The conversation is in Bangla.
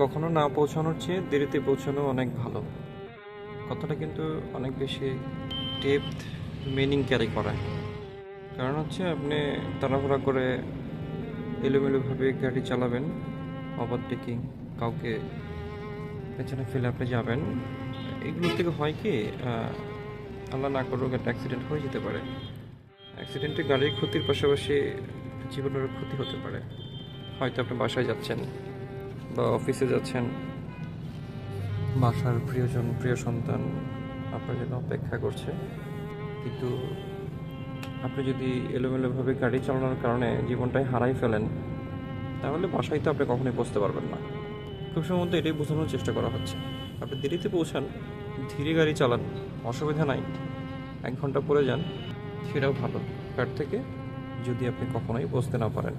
কখনো না পৌঁছানোর চেয়ে দেরিতে পৌঁছানো অনেক ভালো। কথাটা কিন্তু অনেক বেশি ডেপথ মিনিং ক্যারি করে কারণ হচ্ছে আপনি তাড়াহুড়া করে এলোমেলোভাবে গাড়ি চালাবেন ওভারটেকিং কাউকে পেছনে ফেলে আপনি যাবেন। এগুলো থেকে হয় কি আল্লাহ না করুক একটা অ্যাক্সিডেন্ট হয়ে যেতে পারে। অ্যাক্সিডেন্টে গাড়ির ক্ষতির পাশাপাশি জীবনের ক্ষতি হতে পারে। হয়তো আপনি বাসায় যাচ্ছেন। বা অফিসে যাচ্ছেন? বাসার প্রিয়জন, প্রিয় সন্তান আপনার জন্য অপেক্ষা করছে। কিন্তু আপনি যদি এলোমেলোভাবে গাড়ি চালানোর কারণে জীবনটাই হারাই ফেলেন, তাহলে বাসায় তো আপনি কখনোই পৌঁছতে পারবেন না। খুব সম্ভবত এটাই বোঝানোর চেষ্টা করা হচ্ছে। আপনি দেরিতে পৌঁছান, ধীরে গাড়ি চালান, অসুবিধা নাই। এক ঘণ্টা পরে যান, সেটাও ভালো। কার থেকে? যদি আপনি কখনোই বসতে না পারেন।